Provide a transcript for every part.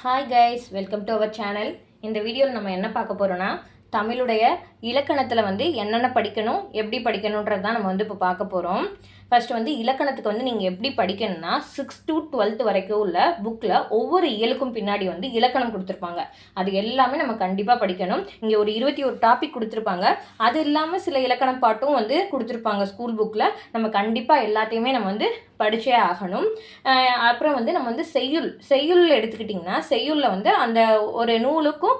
Hi guys welcome to our channel இந்த வீடியோவில் நம்ம என்ன பார்க்க போகிறோன்னா தமிழுடைய இலக்கணத்தில் வந்து என்னென்ன படிக்கணும் எப்படி படிக்கணுன்றது தான் நம்ம வந்து இப்போ பார்க்க போகிறோம் ஃபஸ்ட்டு வந்து இலக்கணத்துக்கு வந்து நீங்கள் எப்படி படிக்கணும்னா சிக்ஸ் டு டுவெல்த் வரைக்கும் உள்ள புக்கில் ஒவ்வொரு இயலுக்கும் பின்னாடி வந்து இலக்கணம் கொடுத்துருப்பாங்க. அது எல்லாமே நம்ம கண்டிப்பாக படிக்கணும். இங்கே ஒரு இருபத்தி ஒரு டாபிக் கொடுத்துருப்பாங்க. அது இல்லாமல் சில இலக்கணம் பாட்டும் வந்து கொடுத்துருப்பாங்க ஸ்கூல் புக்கில் நம்ம கண்டிப்பாக எல்லாத்தையுமே நம்ம வந்து படித்தே ஆகணும். அப்புறம் வந்து நம்ம வந்து செய்யுள் செய்யுள் எடுத்துக்கிட்டிங்கன்னா செய்யுளில் வந்து அந்த ஒரு நூலுக்கும்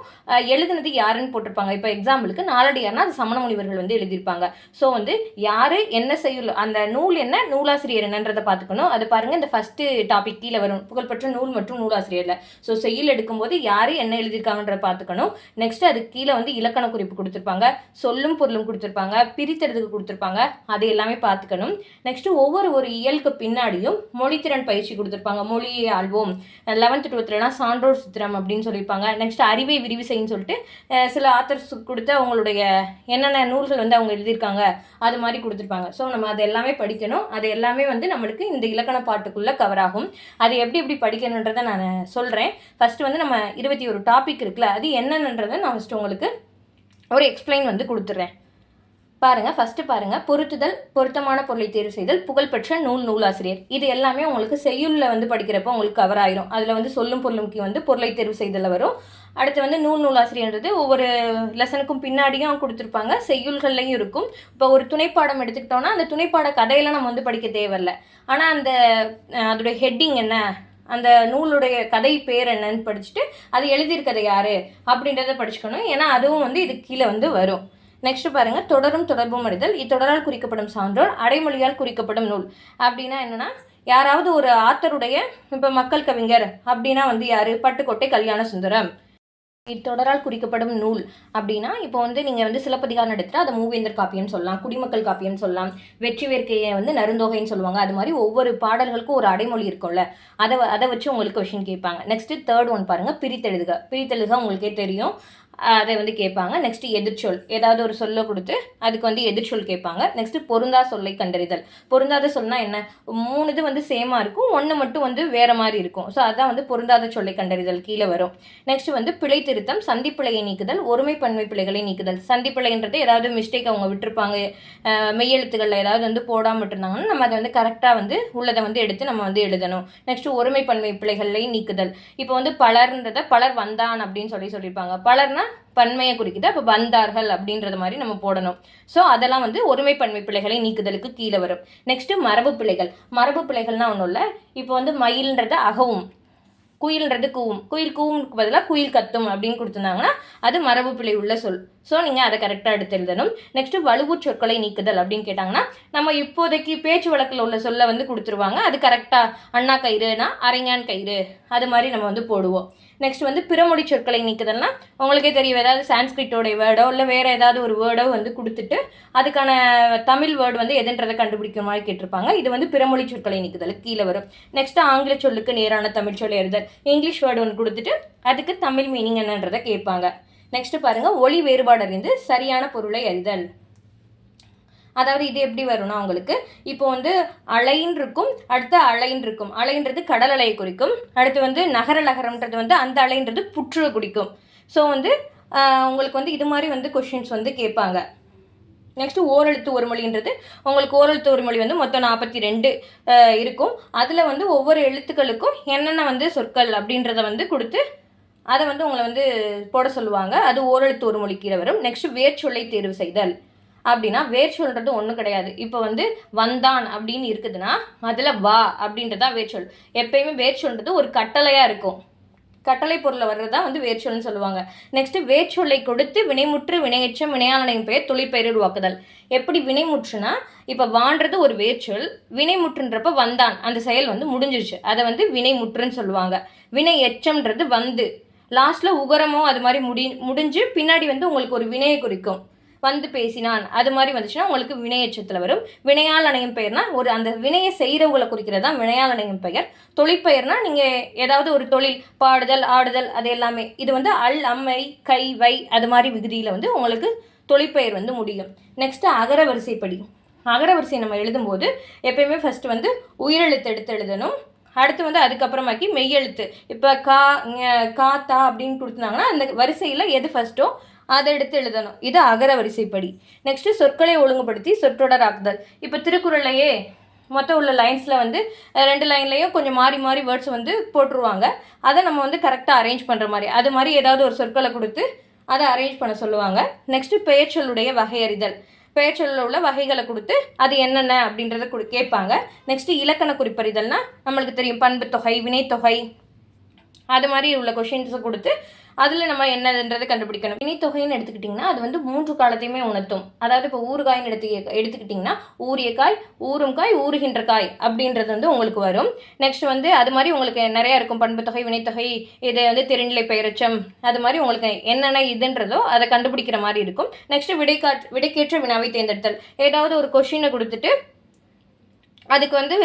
எழுதுனது யாருன்னு போட்டிருப்பாங்க. இப்போ எக்ஸாம்பிளுக்கு நாலடியார்னா அது சமண முனிவர்கள் வந்து எழுதியிருப்பாங்க. ஸோ வந்து யார் என்ன செய்யுள் அந்த நூல் என்ன நூலாசிரியர் என்னன்றதை பார்த்துக்கணும். அது பாருங்கள் இந்த ஃபஸ்ட்டு டாபிக் கீழே வரும். புகழ்பெற்ற நூல் மற்றும் நூலாசிரியரில். ஸோ செயல் எடுக்கும்போது யார் என்ன எழுதியிருக்காங்கன்றத பார்த்துக்கணும். நெக்ஸ்ட் அது கீழே வந்து இலக்கண குறிப்பு கொடுத்துருப்பாங்க. சொல்லும் பொருளும் கொடுத்துருப்பாங்க. பிரித்தெடுத்துக்கு கொடுத்துருப்பாங்க. அது எல்லாமே பார்த்துக்கணும். நெக்ஸ்ட் ஒவ்வொரு ஒரு இயலுக்கு பின்னாடியும் மொழித்திறன் பயிற்சி கொடுத்துருப்பாங்க. மொழியை ஆள்வோம். லெவன்த் டுவெல்த்லலாம் சான்றோர் சித்திரம் அப்படின்னு சொல்லியிருப்பாங்க. நெக்ஸ்ட் அறிவை விரிவு செய்யுன்னு சொல்லிட்டு சில ஆத்தர்ஸ் கொடுத்த அவங்களுடைய என்னென்ன நூல்கள் வந்து அவங்க எழுதியிருக்காங்க அது மாதிரி கொடுத்துருப்பாங்க. ஸோ நம்ம அது எல்லாமே படிக்கணும். அது எல்லாமே வந்து நம்மளுக்கு இந்த இலக்கண பாட்டுக்குள்ளே கவர் ஆகும். அது எப்படி எப்படி படிக்கணுன்றதை நான் சொல்கிறேன் ஃபஸ்ட்டு வந்து நம்ம இருபத்தி ஒரு டாபிக் இருக்குல்ல அது என்னென்னன்றதை நான் ஃபஸ்ட்டு உங்களுக்கு ஒரு எக்ஸ்பிளைன் வந்து கொடுத்துட்றேன் பாருங்கள் ஃபஸ்ட்டு பாருங்கள் பொருத்துதல் பொருத்தமான பொருளை தேர்வு செய்தல் புகழ்பெற்ற நூல் நூலாசிரியர். இது எல்லாமே உங்களுக்கு செய்யுளில் வந்து படிக்கிறப்போ உங்களுக்கு கவர் ஆயிரும். அதில் வந்து சொல்லும் பொருளுக்கு வந்து பொருளை தேர்வு செய்தலில் வரும். அடுத்து வந்து நூல் நூலாசிரியர்ன்றது ஒவ்வொரு லெசனுக்கும் பின்னாடியும் கொடுத்துருப்பாங்க. செய்யுள்கள்லையும் இருக்கும். இப்போ ஒரு துணைப்பாடம் எடுத்துக்கிட்டோம்னா அந்த துணைப்பாட கதையெல்லாம் நம்ம வந்து படிக்க தேவையில்ல. ஆனால் அந்த அதோடைய ஹெட்டிங் என்ன? அந்த நூலுடைய கதை பேர் என்னன்னு படிச்சுட்டு அது எழுதியிருக்கிறது யாரு? அப்படின்றத படிச்சுக்கணும். ஏன்னா அதுவும் வந்து இது கீழே வந்து வரும். நெக்ஸ்ட் பாருங்க. தொடரும் தொடர்பும் அறிதல். இத்தொடரால் குறிக்கப்படும் சான்றோர் அடைமொழியால் குறிக்கப்படும் நூல். அப்படின்னா என்னன்னா யாராவது ஒரு ஆத்தருடைய இப்போ மக்கள் கவிஞர் அப்படின்னா வந்து யாரு? பட்டுக்கோட்டை கல்யாண சுந்தரம். இத்தொடரால் குறிக்கப்படும் நூல் அப்படின்னா இப்போ வந்து நீங்கள் வந்து சிலப்பதிகாரம் எடுத்துகிட்டு அதை மூவேந்தர் காப்பியம்னு சொல்லலாம் குடிமக்கள் காப்பியம்னு சொல்லலாம் வெற்றி வேர்க்கையை வந்து நருந்தொகைன்னு சொல்லுவாங்க. அது மாதிரி ஒவ்வொரு பாடல்களுக்கும் ஒரு அடைமொழி இருக்கும்ல அதை அதை வச்சு உங்களுக்கு கொஷின் கேட்பாங்க. நெக்ஸ்ட்டு தேர்ட் ஒன் பாருங்கள் பிரித்தெழுதுக. பிரித்தெழுதுக உங்களுக்கே தெரியும். அதை வந்து கேட்பாங்க. நெக்ஸ்ட்டு எதிர்ச்சொல். ஏதாவது ஒரு சொல்லை கொடுத்து அதுக்கு வந்து எதிர்ச்சொல் கேட்பாங்க. நெக்ஸ்ட்டு பொருந்தா சொல்லை கண்டறிதல். பொருந்தாத சொல்னா என்ன? மூணு இது வந்து சேமாக இருக்கும். ஒன்று மட்டும் வந்து வேறு மாதிரி இருக்கும். ஸோ அதான் வந்து பொருந்தாத சொல்லை கண்டறிதல் கீழே வரும். நெக்ஸ்ட் வந்து பிழை திருத்தம் சந்திப்பிழையை நீக்குதல் ஒருமை பன்மை பிழைகளை நீக்குதல். சந்திப்பிழைன்றது ஏதாவது மிஸ்டேக் அவங்க விட்டுருப்பாங்க. மெய்யெழுத்துக்களில் ஏதாவது வந்து போடாமல் இருந்தாங்கன்னா நம்ம அதை வந்து கரெக்டாக வந்து உள்ளதை வந்து எடுத்து நம்ம வந்து எழுதணும். நெக்ஸ்ட் ஒருமை பன்மை பிழைகளையும் நீக்குதல். இப்போ வந்து பலர்ன்றதை பலர் வந்தான் அப்படின்னு சொல்லி சொல்லியிருப்பாங்க. பலர்னா பன்மையை குறிக்குது. அப்போ வந்தார்கள் அப்படின்றது மாதிரி நம்ம போடணும். ஸோ அதெல்லாம் வந்து ஒருமை பன்மை பிள்ளைகளை நீக்குதலுக்கு கீழே வரும். நெக்ஸ்ட் மரபு பிள்ளைகள். மரபு பிள்ளைகள்னா ஒன்றும் இல்லை. இப்போ வந்து மயில்ன்றது அகவும். குயில்ன்றது கூவும். குயில் கூவும் பதிலாக குயில் கத்தும் அப்படின்னு கொடுத்துருந்தாங்கன்னா அது மரபு பிள்ளை உள்ள சொல். ஸோ நீங்கள் அதை கரெக்டாக எடுத்து எழுதணும் நெக்ஸ்ட் வலுவு சொற்களை நீக்குதல் அப்படின்னு கேட்டாங்கன்னா நம்ம இப்போதைக்கு பேச்சு வழக்கில் உள்ள சொல்ல வந்து கொடுத்துருவாங்க. அது கரெக்டாக அண்ணா கயிறுனா அரைஞான் கயிறு. அது மாதிரி நம்ம வந்து போடுவோம். நெக்ஸ்ட் வந்து பிறமொழி சொற்களை நீக்குதல்னா உங்களுக்கே தெரியும் ஏதாவது சான்ஸ்கிரிட்டோடைய வேர்டோ இல்லை வேறு ஏதாவது ஒரு வேர்டோ வந்து கொடுத்துட்டு அதுக்கான தமிழ் வேர்டு வந்து எதுன்றதை கண்டுபிடிக்கிற மாதிரி கேட்டிருப்பாங்க. இது வந்து பிறமொழி சொற்களை நீக்குதல் கீழே வரும். நெக்ஸ்ட்டு ஆங்கில சொல்லுக்கு நேரான தமிழ் சொல் எழுதல். இங்கிலீஷ் வேர்டு ஒன்று கொடுத்துட்டு அதுக்கு தமிழ் மீனிங் என்னன்றதை கேட்பாங்க. நெக்ஸ்ட் பாருங்க ஒளி வேறுபாடு அறிந்து சரியான பொருளை அறிதல் அதாவது இது எப்படி வரும்னா உங்களுக்கு இப்போ வந்து அலைன் இருக்கும் அடுத்து அலைன் இருக்கும். அலைன்றது கடல் அலையை குறிக்கும். அடுத்து வந்து நகர நகரம்ன்றது வந்து அந்த அலைன்றது புற்றுவை குறிக்கும். ஸோ வந்து உங்களுக்கு வந்து இது மாதிரி வந்து கொஷின்ஸ் வந்து கேட்பாங்க. நெக்ஸ்ட்டு ஓரெழுத்து ஒரு மொழின்றது உங்களுக்கு ஓரெழுத்து ஒரு மொழி வந்து மொத்தம் நாற்பத்தி ரெண்டு இருக்கும். அதில் வந்து ஒவ்வொரு எழுத்துக்களுக்கும் என்னென்ன வந்து சொற்கள் அப்படின்றத வந்து கொடுத்து அதை வந்து உங்களை வந்து போட சொல்லுவாங்க. அது ஓரெழுத்து ஒரு மொழி கீழே வரும். நெக்ஸ்ட் வேர்ச்சொல்லை தேர்வு செய்தல். அப்படின்னா வேர்ச்சொல்ன்றது ஒன்றும் கிடையாது. இப்போ வந்து வந்தான் அப்படின்னு இருக்குதுன்னா அதில் வா அப்படின்றதா வேர்ச்சொல் எப்பயுமே வேர்ச்சொல்ன்றது ஒரு கட்டளையாக இருக்கும். கட்டளை பொருளை வர்றது தான் வந்து வேர்ச்சொல்னு சொல்லுவாங்க. நெக்ஸ்ட் வேர்ச்சொல்லை கொடுத்து வினைமுற்று வினையச்சம் வினையாளனையும் பெயர் தொழிற்பெயர் உருவாக்குதல். எப்படி வினைமுற்றுனா இப்போ வான்றது ஒரு வேர்ச்சொல் வினைமுற்றுன்றப்ப வந்தான். அந்த செயல் வந்து முடிஞ்சிருச்சு. அதை வந்து வினைமுற்றுன்னு சொல்லுவாங்க. வினை எச்சம்ன்றது வந்து. லாஸ்ட்டில் உகரமோ அது மாதிரி முடி முடிஞ்சு பின்னாடி வந்து உங்களுக்கு ஒரு வினையை குறிக்கும். வந்து பேசினான். அது மாதிரி வந்துச்சுன்னா உங்களுக்கு வினையச்சத்தில் வரும். வினையால் அணையும் பெயர்னா ஒரு அந்த வினையை செய்கிறவங்களை குறிக்கிறது தான் வினையால் அணையும் பெயர். தொழிற்பெயர்னா நீங்கள் ஏதாவது ஒரு தொழில் பாடுதல் ஆடுதல் அது எல்லாமே. இது வந்து அல் அம்மை கை வை அது மாதிரி விகுதியில் வந்து உங்களுக்கு தொழிற்பெயர் வந்து முடியும். நெக்ஸ்ட்டு அகர வரிசைப்படி. அகர நம்ம எழுதும்போது எப்பயுமே ஃபஸ்ட்டு வந்து உயிரெழுத்து எடுத்து எழுதணும். அடுத்து வந்து அதுக்கப்புறமாக்கி மெய்யெழுத்து. இப்போ கா கா தா அப்படின்னு கொடுத்தாங்கன்னா அந்த வரிசையில் எது ஃபஸ்ட்டோ அதை எடுத்து எழுதணும். இது அகர வரிசைப்படி. நெக்ஸ்ட்டு சொற்களை ஒழுங்குபடுத்தி சொற்றொடர் ஆக்குதல். இப்போ திருக்குறளையே மொத்தம் உள்ள லைன்ஸில் வந்து ரெண்டு லைன்லேயும் கொஞ்சம் மாறி மாறி வேர்ட்ஸ் வந்து போட்டுருவாங்க. அதை நம்ம வந்து கரெக்டாக அரேஞ்ச் பண்ணுற மாதிரி. அது மாதிரி ஏதாவது ஒரு சொற்களை கொடுத்து அதை அரேஞ்ச் பண்ண சொல்லுவாங்க. நெக்ஸ்ட்டு பெயர்ச்சொல்லுடைய வகையறிதல். பெயர்ச்சொல்லில் உள்ள வகைகளை கொடுத்து அது என்னென்ன அப்படின்றத கொடு கேட்பாங்க. நெக்ஸ்ட்டு இலக்கண குறிப்பறிதல்னால் நம்மளுக்கு தெரியும் பண்பு தொகை வினைத்தொகை அது மாதிரி உள்ள கொஷின்ஸை கொடுத்து அதில் நம்ம என்னதுன்றதை கண்டுபிடிக்கணும். இணைத்தொகைன்னு எடுத்துக்கிட்டிங்கன்னா அது வந்து மூன்று காலத்தையுமே உணர்த்தும். அதாவது இப்போ ஊறுகாய்னு எடுத்து எடுத்துக்கிட்டிங்கன்னா ஊறிய காய் ஊறும் காய் ஊறுகின்ற காய் அப்படின்றது வந்து உங்களுக்கு வரும். நெக்ஸ்ட் வந்து அது மாதிரி உங்களுக்கு நிறையா இருக்கும். பண்பு தொகை வினைத்தொகை இது வந்து தெரிநிலை பெயரச்சம் அது மாதிரி உங்களுக்கு என்னென்ன இதுன்றதோ அதை கண்டுபிடிக்கிற மாதிரி இருக்கும். நெக்ஸ்ட் விடைக்காட் விடைக்கேற்ற வினாவை தேர்ந்தெடுத்தல். ஏதாவது ஒரு கொஷினை கொடுத்துட்டு அதுக்கு வந்து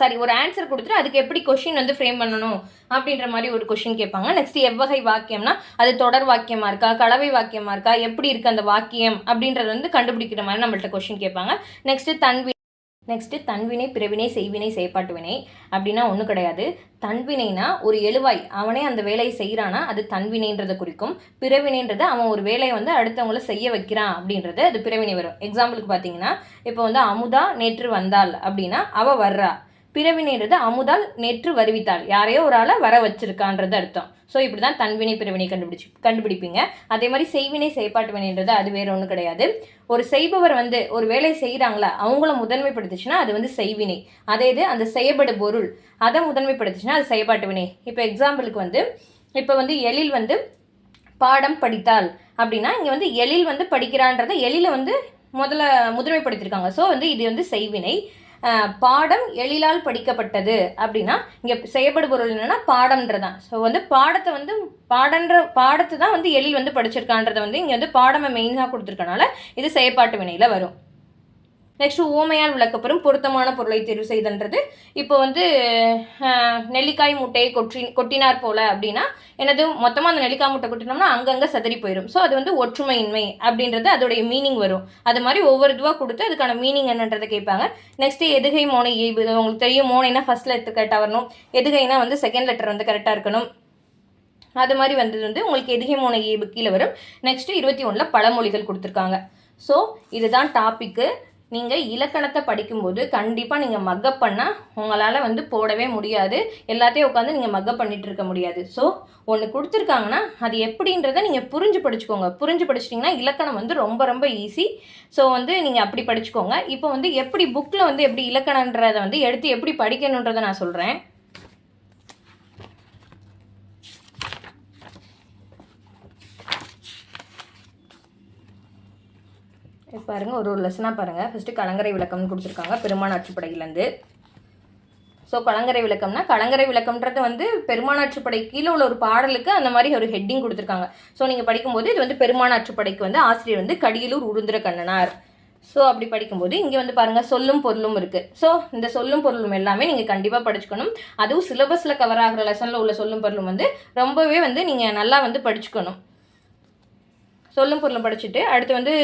சாரி ஒரு ஆன்சர் கொடுத்துட்டு அதுக்கு எப்படி கொஷின் வந்து ஃப்ரேம் பண்ணணும் அப்படின்ற மாதிரி ஒரு கொஷின் கேட்பாங்க. நெக்ஸ்ட் எவ்வகை வாக்கியம்னா அது தொடர் வாக்கியமாக இருக்கா கலவை வாக்கியமாக இருக்கா எப்படி இருக்குது அந்த வாக்கியம் அப்படின்றது வந்து கண்டுபிடிக்கிற மாதிரி நம்மள்ட்ட கொஷின் கேட்பாங்க. நெக்ஸ்ட்டு தன்வி நெக்ஸ்ட்டு தன்வினை பிறவினை செய்வினை செயற்பாட்டு வினை அப்படின்னா ஒன்றும் கிடையாது. தன்வினைனா ஒரு எழுவாய். அவனே அந்த வேலையை செய்கிறானா அது தன்வினைன்றதை குறிக்கும். பிறவினைன்றது அவன் ஒரு வேலையை வந்து அடுத்தவங்கள செய்ய வைக்கிறான் அப்படின்றது அது பிறவினை வரும். எக்ஸாம்பிளுக்கு பார்த்தீங்கன்னா இப்போ வந்து அமுதா நேற்று வந்தாள் அப்படின்னா அவள் வர்றா. பிறவினைன்றது அமுதால் நேற்று வருவித்தாள். யாரையோ ஒரு ஆளை வர வச்சிருக்கான்றது அர்த்தம். ஸோ இப்படி தான் தன்வினை பிறவினை கண்டுபிடிச்சு கண்டுபிடிப்பீங்க. அதே மாதிரி செய்வினை செயற்பாட்டு வினைன்றது அது வேறு ஒன்றும் கிடையாது. ஒரு செய்பவர் வந்து ஒரு வேலை செய்கிறாங்களா அவங்கள முதன்மைப்படுத்துச்சுன்னா அது வந்து செய்வினை. அதே இது அந்த செய்யப்படு பொருள் அதை முதன்மைப்படுத்துச்சுன்னா அது செயற்பாட்டு வினை இப்போ எக்ஸாம்பிளுக்கு வந்து இப்போ வந்து எழில் வந்து பாடம் படித்தாள் அப்படின்னா இங்கே வந்து எழில் வந்து படிக்கிறான்றதை எழில வந்து முதல்ல முதன்மைப்படுத்தியிருக்காங்க ஸோ வந்து இது வந்து செய்வினை. பாடம் எழிலால் படிக்கப்பட்டது. அப்படின்னா இங்கே செய்யப்படு பொருள் என்னன்னா பாடம்ன்றதான். ஸோ வந்து பாடத்தை வந்து பாடன்ற பாடத்தை தான் வந்து எழில் வந்து படிச்சிருக்கான்றதை வந்து இங்கே வந்து பாடமை மெயினாக கொடுத்துருக்கனால இது செயற்பாட்டு வினையில் வரும். நெக்ஸ்ட் ஊமையால் விளக்கப்பெறும் பொருத்தமான பொருளை தேர்வு செய்தன்றது. இப்போ வந்து நெல்லிக்காய் முட்டையை கொற்றி கொட்டினார் போல அப்படின்னா எனது மொத்தமாக அந்த நெல்லிக்காய் முட்டை கொட்டினோம்னா அங்கங்கே சதறி போயிடும் ஸோ அது வந்து ஒற்றுமையின்மை அப்படின்றது அதோடைய மீனிங் வரும். அது மாதிரி ஒவ்வொரு இதுவாக கொடுத்து அதுக்கான மீனிங் என்னன்றதை கேட்பாங்க. நெக்ஸ்ட் எதுகை மோனை ஏய்வு உங்களுக்கு தெரியும் மோனைனா ஃபர்ஸ்ட் லெட்டர் கரெக்டாக வரணும். எதுகைனா வந்து செகண்ட் லெட்டர் வந்து கரெக்டாக இருக்கணும். அது மாதிரி வந்தது வந்து உங்களுக்கு எதுகை மோனை ஏய்வு கீழே வரும். நெக்ஸ்ட்டு இருபத்தி ஒன்றில் பழமொழிகள் கொடுத்துருக்காங்க. ஸோ இதுதான் டாப்பிக்கு நீங்கள் இலக்கணத்தை படிக்கும்போது கண்டிப்பாக நீங்கள் மக்கப் பண்ணால் உங்களால் வந்து போடவே முடியாது. எல்லாத்தையும் உட்காந்து நீங்கள் மக்கப் பண்ணிகிட்டு இருக்க முடியாது. ஸோ ஒன்று கொடுத்துருக்காங்கன்னா அது எப்படின்றத நீங்கள் புரிஞ்சு படிச்சுக்கோங்க. புரிஞ்சு படிச்சிட்டிங்கன்னா இலக்கணம் வந்து ரொம்ப ரொம்ப ஈஸி ஸோ வந்து நீங்கள் அப்படி படிச்சுக்கோங்க. இப்போ வந்து எப்படி புக்கில் வந்து எப்படி இலக்கணன்றதை வந்து எடுத்து எப்படி படிக்கணுன்றதை நான் சொல்கிறேன் இப்போ பாருங்க ஒரு ஒரு லெசனாக பாருங்கள் ஃபஸ்ட்டு கலங்கரை விளக்கம்னு கொடுத்துருக்காங்க பெருமானாட்சிப்படையிலேருந்து ஸோ கலங்கரை விளக்கம்னா கலங்கரை விளக்கம்ன்றது வந்து பெருமானாட்சிப்படை கீழே உள்ள ஒரு பாடலுக்கு அந்த மாதிரி ஒரு ஹெட்டிங் கொடுத்துருக்காங்க. ஸோ நீங்கள் படிக்கும்போது இது வந்து பெருமானாட்சிப்படைக்கு வந்து ஆசிரியர் வந்து கடியலூர் உருந்திர கண்ணனார். ஸோ அப்படி படிக்கும்போது இங்கே வந்து பாருங்கள் சொல்லும் பொருளும் இருக்குது ஸோ இந்த சொல்லும் பொருளும் எல்லாமே நீங்கள் கண்டிப்பாக படிச்சுக்கணும். அதுவும் சிலபஸில் கவர் ஆகிற லெசனில் உள்ள சொல்லும் பொருளும் வந்து ரொம்பவே வந்து நீங்கள் நல்லா வந்து படிச்சுக்கணும். சொல்லும் பொருளும் படிச்சுட்டு அடுத்து வந்து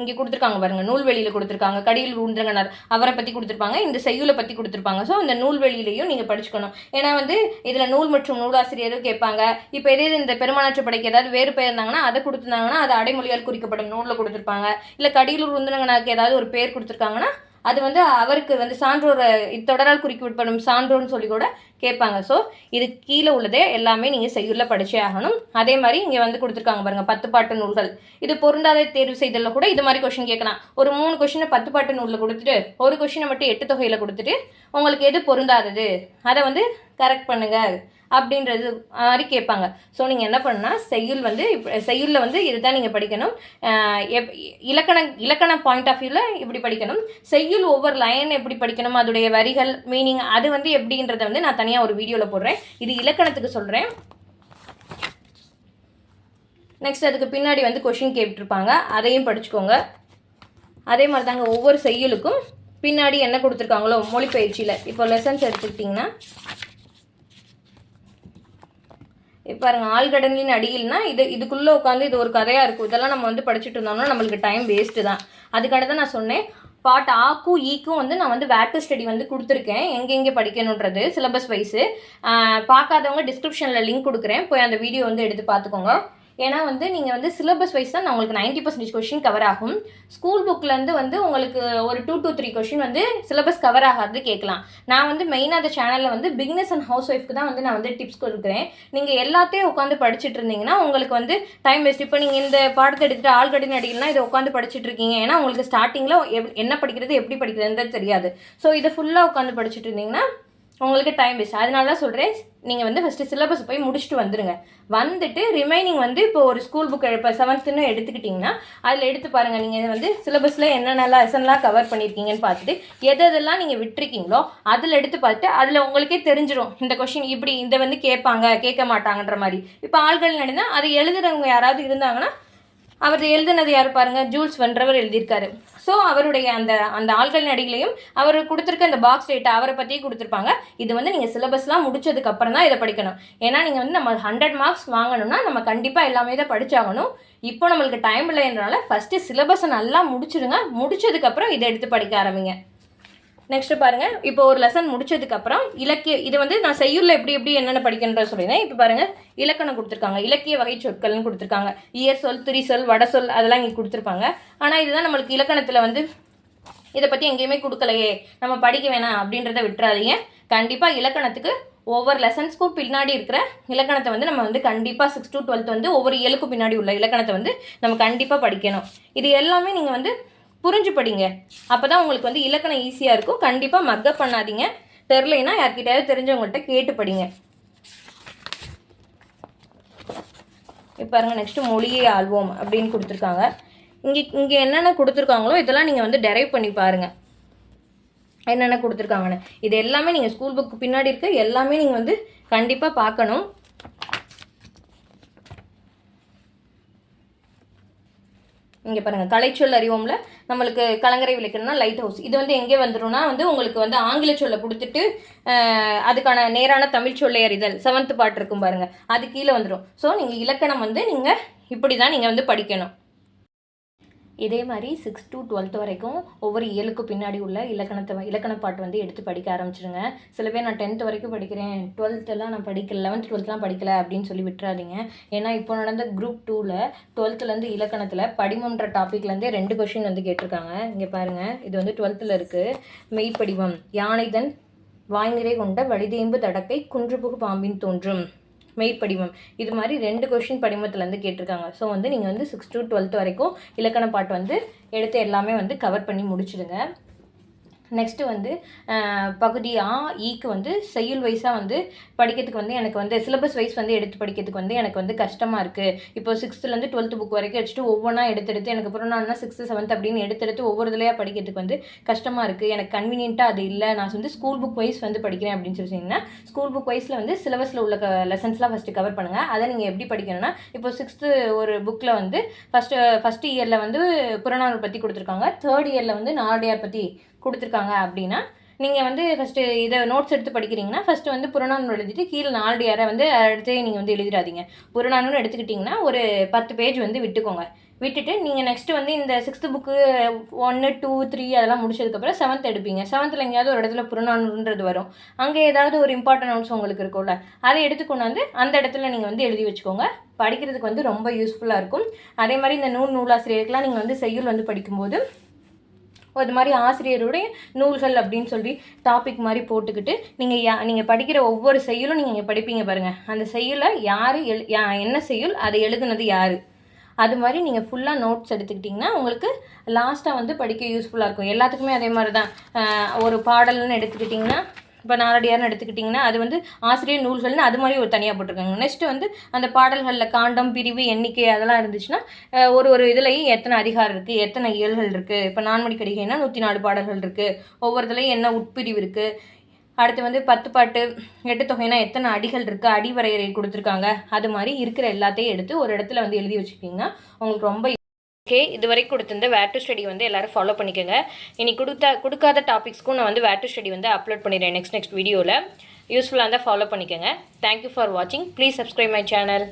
இங்கே கொடுத்துருக்காங்க பாருங்க நூல்வெளியில் கொடுத்துருக்காங்க கடியில் ஊன்றங்கனார் அவரை பற்றி கொடுத்துருப்பாங்க இந்த செய்யுளை பற்றி கொடுத்துருப்பாங்க. ஸோ இந்த நூல்வெளியிலையும் நீங்கள் படிச்சுக்கணும். ஏன்னா வந்து இதில் நூல் மற்றும் நூலாசிரியரும் கேட்பாங்க? இப்போ எதே இந்த பெருமானாற்று படைக்கு ஏதாவது வேறு பெயர் இருந்தாங்கன்னா அதை கொடுத்துருந்தாங்கன்னா அது அடைமொழியால் குறிக்கப்படும் நூலில் கொடுத்துருப்பாங்க. இல்லை கடியலூர் உந்திரங்கனாருக்கு ஏதாவது ஒரு பேர் கொடுத்துருக்காங்கன்னா அது வந்து அவருக்கு வந்து சான்றோர் இத்தொடரால் குறிக்கப்படும் சான்றோர்னு சொல்லி கூட கேட்பாங்க. ஸோ இது கீழே உள்ளதே எல்லாமே நீங்கள் செய்யுளில் படிச்சே ஆகணும். அதே மாதிரி இங்கே வந்து கொடுத்துருக்காங்க பாருங்க பத்து பாட்டு நூல்கள். இது பொருந்தாத தேர்வு செய்தலில் கூட இது மாதிரி கொஷின் கேட்கலாம். ஒரு மூணு கொஷினை பத்து பாட்டு நூலில் கொடுத்துட்டு ஒரு கொஷினை மட்டும் எட்டு தொகையில் கொடுத்துட்டு உங்களுக்கு எது பொருந்தாதது? அதை வந்து கரெக்ட் பண்ணுங்கள் அப்படின்றது மாதிரி கேட்பாங்க. ஸோ நீங்கள் என்ன பண்ணுன்னா செய்யுள் வந்து இப்போ செய்யுளில் வந்து இதுதான் நீங்கள் படிக்கணும். எப் இலக்கண இலக்கண பாயிண்ட் ஆஃப் வியூவில் இப்படி படிக்கணும். செய்யுள் ஒவ்வொரு லைன் எப்படி படிக்கணும்? அதோடைய வரிகள் மீனிங் அது வந்து எப்படின்றத வந்து நான் தனியாக ஒரு வீடியோவில் போடுறேன். இது இலக்கணத்துக்கு சொல்கிறேன் நெக்ஸ்ட் அதுக்கு பின்னாடி வந்து கொஷின் கேட்டிருப்பாங்க. அதையும் படிச்சுக்கோங்க. அதே மாதிரி தாங்க ஒவ்வொரு செய்யுளுக்கும் பின்னாடி என்ன கொடுத்துருக்காங்களோ மொழிப்பயிற்சியில் இப்போ லெசன்ஸ் எடுத்துக்கிட்டிங்கன்னா இப்போ பாருங்க ஆழ்கடலின் அடியில்னா இது இதுக்குள்ளே உட்காந்து இது ஒரு கதையாக இருக்கும். இதெல்லாம் நம்ம வந்து படிச்சுட்டு இருந்தோம்னா நம்மளுக்கு டைம் வேஸ்ட்டு தான். அதுக்காக தான் நான் சொன்னேன். பார்ட் ஆக்கும் ஈக்கும் வந்து நான் வந்து வேட்டு ஸ்டடி வந்து கொடுத்துருக்கேன். எங்கெங்கே படிக்கணுன்றது சிலபஸ் வைஸு பார்க்காதவங்க டிஸ்கிரிப்ஷனில் லிங்க் கொடுக்குறேன். போய் அந்த வீடியோ வந்து எடுத்து பார்த்துக்கோங்க. ஏன்னா வந்து நீங்கள் வந்து சிலபஸ் வைஸ் தான் நான் உங்களுக்கு நைன்ட்டி பர்சன்டேஜ் கொஷின் கவர் ஆகும். ஸ்கூல் புக்லேருந்து வந்து உங்களுக்கு ஒரு டூ டூ த்ரீ கொஷின் வந்து சிலபஸ் கவர் ஆகாது கேட்கலாம். நான் வந்து மெயினாக அந்த சேனலில் வந்து பிக்னஸ் அண்ட் ஹவுஸ் ஒய்ஃப்க்கு தான் வந்து நான் வந்து டிப்ஸ் கொடுக்குறேன். நீங்கள் எல்லாத்தையும் உட்காந்து படிச்சுட்டு இருந்தீங்கன்னா உங்களுக்கு வந்து டைம் வேஸ்ட் இப்போ நீங்கள் இந்த பாடத்தை எடுத்துகிட்டு ஆள்கடின அடிக்கலாம் இதை உட்காந்து படிச்சுட்டு இருக்கீங்க. ஏன்னா உங்களுக்கு ஸ்டார்டிங்கில் என்ன படிக்கிறது எப்படி படிக்கிறதுன்றது தெரியாது. ஸோ இதை ஃபுல்லாக உட்காந்து படிச்சுட்டு இருந்தீங்கன்னா உங்களுக்கு டைம் வேஸ்ட் அதனால தான் சொல்கிறேன் நீங்கள் வந்து ஃபஸ்ட்டு சிலபஸ் போய் முடிச்சுட்டு வந்துடுங்க வந்துட்டு ரிமைனிங் வந்து இப்போ ஒரு ஸ்கூல் புக் இப்போ செவன்த்துன்னு எடுத்துக்கிட்டிங்கன்னா அதில் எடுத்து பாருங்கள் நீங்கள் வந்து சிலபஸில் என்னென்னலாம் லெசன்லாம் கவர் பண்ணியிருக்கீங்கன்னு பார்த்துட்டு எது எதெல்லாம் நீங்கள் விட்டுருக்கீங்களோ அதில் எடுத்து பார்த்துட்டு அதில் உங்களுக்கே தெரிஞ்சிடும் இந்த கொஷின் இப்படி இதை வந்து கேட்பாங்க கேட்க மாட்டாங்கன்ற மாதிரி. இப்போ ஆள்கள் நடந்தால் அதை எழுதுகிறவங்க யாராவது இருந்தாங்கன்னா அவர் எழுதுனது யார் பாருங்கள் ஜூல்ஸ் வென்றவர் எழுதியிருக்காரு. ஸோ அவருடைய அந்த அந்த ஆள்கள் நடிகளையும் அவர் கொடுத்துருக்க அந்த பாக்ஸ் டேட்டா அவரை பற்றியே கொடுத்துருப்பாங்க. இது வந்து நீங்கள் சிலபஸ்லாம் முடிச்சதுக்கு அப்புறம் தான் இதை படிக்கணும். ஏன்னா நீங்கள் வந்து நம்ம ஹண்ட்ரட் மார்க்ஸ் வாங்கணும்னா நம்ம கண்டிப்பாக எல்லாமே தான் படித்தாகணும் இப்போ நம்மளுக்கு டைம் இல்லைன்றனால ஃபஸ்ட்டு சிலபஸை நல்லா முடிச்சிடுங்க முடிச்சதுக்கப்புறம் இதை எடுத்து படிக்க ஆரம்பிங்க. நெக்ஸ்ட் பாருங்க. இப்போ ஒரு லெசன் முடிச்சதுக்கு அப்புறம் இலக்கிய இது வந்து நான் செய்யுள்ள எப்படி எப்படி என்னென்ன படிக்கணுன்ற சொல்லியிருந்தேன் இப்போ பாருங்க. இலக்கணம் கொடுத்துருக்காங்க. இலக்கிய வகை சொற்கள்னு கொடுத்துருக்காங்க. இயர் சொல் துரி சொல் வட சொல் அதெல்லாம் இங்கே கொடுத்துருப்பாங்க. ஆனால் இதுதான் நம்மளுக்கு இலக்கணத்தில் வந்து இதை பற்றி எங்கேயுமே கொடுக்கலையே. நம்ம படிக்க வேணாம் அப்படின்றத விட்டுறாதீங்க. கண்டிப்பாக இலக்கணத்துக்கு ஒவ்வொரு லெசன்ஸ்க்கும் பின்னாடி இருக்கிற இலக்கணத்தை வந்து நம்ம வந்து கண்டிப்பாக சிக்ஸ் டு டுவெல்த் வந்து ஒவ்வொரு இயலுக்கும் பின்னாடி உள்ள இலக்கணத்தை வந்து நம்ம கண்டிப்பாக படிக்கணும். இது எல்லாமே நீங்கள் வந்து புரிஞ்சு படிங்க அப்போ தான் உங்களுக்கு வந்து இலக்கணம் ஈஸியாக இருக்கும். கண்டிப்பாக மக்கப் பண்ணாதீங்க. தெரிலைன்னா யார்கிட்டயாவது தெரிஞ்சவங்கள்ட்ட கேட்டு படிங்க இப்போ பாருங்க நெக்ஸ்ட்டு மொழியை ஆள்வோம் அப்படின்னு கொடுத்துருக்காங்க. இங்கே இங்கே என்னென்ன கொடுத்துருக்காங்களோ இதெல்லாம் நீங்கள் வந்து டெரைவ் பண்ணி பாருங்கள் என்னென்ன கொடுத்துருக்காங்கன்னு. இது எல்லாமே நீங்கள் ஸ்கூல் புக்கு பின்னாடி இருக்க. எல்லாமே நீங்கள் வந்து கண்டிப்பாக பார்க்கணும். இங்கே பாருங்கள் கலைச்சொல் அறிவோம்ல நம்மளுக்கு கலங்கரை விளக்கணும்னா லைட் ஹவுஸ் இது வந்து எங்கே வந்துடும்னா வந்து உங்களுக்கு வந்து ஆங்கில சொல்லை கொடுத்துட்டு அதுக்கான நேரான தமிழ் சொல்லை அறிதல் செவன்த் பாட்டு இருக்கும் பாருங்கள் அது கீழே வந்துடும் ஸோ நீங்கள் இலக்கணம் வந்து நீங்கள் இப்படி தான் நீங்கள் வந்து படிக்கணும். இதே மாதிரி சிக்ஸ் டு டுவெல்த் வரைக்கும் ஒவ்வொரு இயலுக்கு பின்னாடி உள்ள இலக்கணத்தை வ- இலக்கண பாட்டு வந்து எடுத்து படிக்க ஆரம்பிச்சிருங்க. சில பேர் நான் டென்த் வரைக்கும் படிக்கிறேன். டுவெல்த்தெல்லாம் நான் படிக்கல லெவன்த் டுவெல்த்லாம் படிக்கல அப்படின்னு சொல்லி விட்டுறாதீங்க. ஏன்னா இப்போ நடந்த குரூப் டூவில் டுவெல்த்துலேருந்து இலக்கணத்தில் படிமம்ன்ற டாப்பிக்லேருந்தே ரெண்டு கொஷின் வந்து கேட்டிருக்காங்க. இங்கே பாருங்கள் இது வந்து டுவெல்த்தில் இருக்குது மெய்ப்படிமம் யானைதன் வாய்நிறை கொண்ட வழிதேம்பு தடக்கை குன்றுபுகு பாம்பின் தோன்றும். மெய்ப்படிமம் இது மாதிரி ரெண்டு கொஷின் படிமத்துலேருந்து கேட்டிருக்காங்க. ஸோ வந்து நீங்கள் வந்து சிக்ஸ் டு டுவெல்த் வரைக்கும் இலக்கண பாட்டு வந்து எடுத்து எல்லாமே வந்து கவர் பண்ணி முடிச்சிடுங்க. நெக்ஸ்ட்டு வந்து பகுதி ஆ ஈக்கு வந்து செய்யுள் வைஸாக வந்து படிக்கிறதுக்கு வந்து எனக்கு வந்து சிலபஸ் வைஸ் வந்து எடுத்து படிக்கிறதுக்கு வந்து எனக்கு வந்து கஷ்டமாக இருக்குது இப்போ சிக்ஸ்த்துலேருந்து டுவெல்த்து புக் வரைக்கும் வச்சுட்டு ஒவ்வொன்றா எடுத்து எடுத்து எனக்கு அப்புறம் நான் சிக்ஸ்த்து செவன்த் அப்படின்னு எடுத்து எடுத்து ஒவ்வொரு இதுலையாக படிக்கிறதுக்கு வந்து கஷ்டமாக இருக்குது எனக்கு கன்வீனியண்ட்டாக அது இல்லை. நான் வந்து ஸ்கூல் புக் வைஸ் வந்து படிக்கிறேன் அப்படின்னு சொல்லி சொன்னீங்கன்னா ஸ்கூல் புக் வைஸில் வந்து சிலபஸில் உள்ள லெசன்ஸ்லாம் ஃபஸ்ட்டு கவர் பண்ணுங்கள் அதை நீங்கள் எப்படி படிக்கணும்னா இப்போ சிக்ஸ்த்து ஒரு புக்கில் வந்து ஃபஸ்ட்டு ஃபஸ்ட் இயரில் வந்து புறநானூறு பற்றி கொடுத்துருக்காங்க. தேர்ட் இயரில் வந்து நாலடியார் பற்றி கொடுத்துருக்காங்க அப்படின்னா நீங்கள் வந்து ஃபஸ்ட்டு இதை நோட்ஸ் எடுத்து படிக்கிறீங்கன்னா ஃபஸ்ட்டு வந்து புறநானூறு எழுதிட்டு கீழே நாலு யாரை வந்து அடுத்தே நீங்கள் வந்து எழுதிடாதீங்க. புறநானூறு எடுத்துக்கிட்டிங்கன்னா ஒரு பத்து பேஜ் வந்து விட்டுக்கோங்க. விட்டுட்டு நீங்கள் நெக்ஸ்ட்டு வந்து இந்த சிக்ஸ்த்து புக்கு ஒன்று டூ த்ரீ அதெல்லாம் முடிச்சதுக்கப்புறம் செவன்த் எடுப்பீங்க. செவன்த்தில் எங்கேயாவது ஒரு இடத்துல புறநானூறுன்றது வரும். அங்கே ஏதாவது ஒரு இம்பார்ட்டன்ட் நோட்ஸ் உங்களுக்கு இருக்கும்ல அதை எடுத்து கொண்டாந்து அந்த இடத்துல நீங்கள் வந்து எழுதி வச்சுக்கோங்க. படிக்கிறதுக்கு வந்து ரொம்ப யூஸ்ஃபுல்லாக இருக்கும். அதே மாதிரி இந்த நூல் நூலாசிரியருக்கெலாம் நீங்கள் வந்து செய்யுள் வந்து படிக்கும்போது அது மாதிரி ஆசிரியருடைய நூல்கள் அப்படின்னு சொல்லி டாபிக் மாதிரி போட்டுக்கிட்டு நீங்கள் யா நீங்கள் படிக்கிற ஒவ்வொரு செய்யலும் நீங்கள் இங்கே படிப்பீங்க பாருங்கள் அந்த செய்யலை யார் எழு யா என்ன செய்யுள் அதை எழுதுனது யார்? அது மாதிரி நீங்கள் ஃபுல்லாக நோட்ஸ் எடுத்துக்கிட்டிங்கன்னா உங்களுக்கு லாஸ்ட்டாக வந்து படிக்க யூஸ்ஃபுல்லாக இருக்கும். எல்லாத்துக்குமே அதே மாதிரி தான் ஒரு பாடல்னு எடுத்துக்கிட்டிங்கன்னா இப்போ நாரடியார்னு எடுத்துக்கிட்டிங்கன்னா அது வந்து ஆசிரியர் நூல்கள்னு அது மாதிரி ஒரு தனியாக போட்டிருக்காங்க. நெக்ஸ்ட்டு வந்து அந்த பாடல்களில் காண்டம் பிரிவு எண்ணிக்கை அதெல்லாம் இருந்துச்சுன்னா ஒரு ஒரு இதுலேயும் எத்தனை அதிகாரம் இருக்குது எத்தனை இயல்கள் இருக்குது இப்போ நான்மணி கடிகைனா நூற்றி நாலு பாடல்கள் இருக்குது ஒவ்வொருத்துலேயும் என்ன உட்பிரிவு இருக்குது அடுத்து வந்து பத்து பாட்டு எட்டு தொகைனா எத்தனை அடிகள் இருக்குது அடி வரையறை கொடுத்துருக்காங்க அது மாதிரி இருக்கிற எல்லாத்தையும் எடுத்து ஒரு இடத்துல வந்து எழுதி வச்சுக்கிட்டிங்கன்னா உங்களுக்கு ரொம்ப ஓகே இது வரைக்கும் கொடுத்திருந்த வேர் டு ஸ்டடி வந்து எல்லோரும் ஃபாலோ பண்ணிக்கோங்க. இனி கொடுத்த கொடுக்காத டாபிக்ஸ்க்கும் நான் வந்து வேர் டு ஸ்டடி வந்து அப்லோட் பண்ணிடுறேன் நெக்ஸ்ட் நெக்ஸ்ட் வீடியோவில் யூஸ்ஃபுல்லாக இருந்தால் ஃபாலோ பண்ணிக்கோங்க. தேங்க்யூ ஃபார் வாட்சிங் ப்ளீஸ் சப்ஸ்கிரைப் மை சேனல்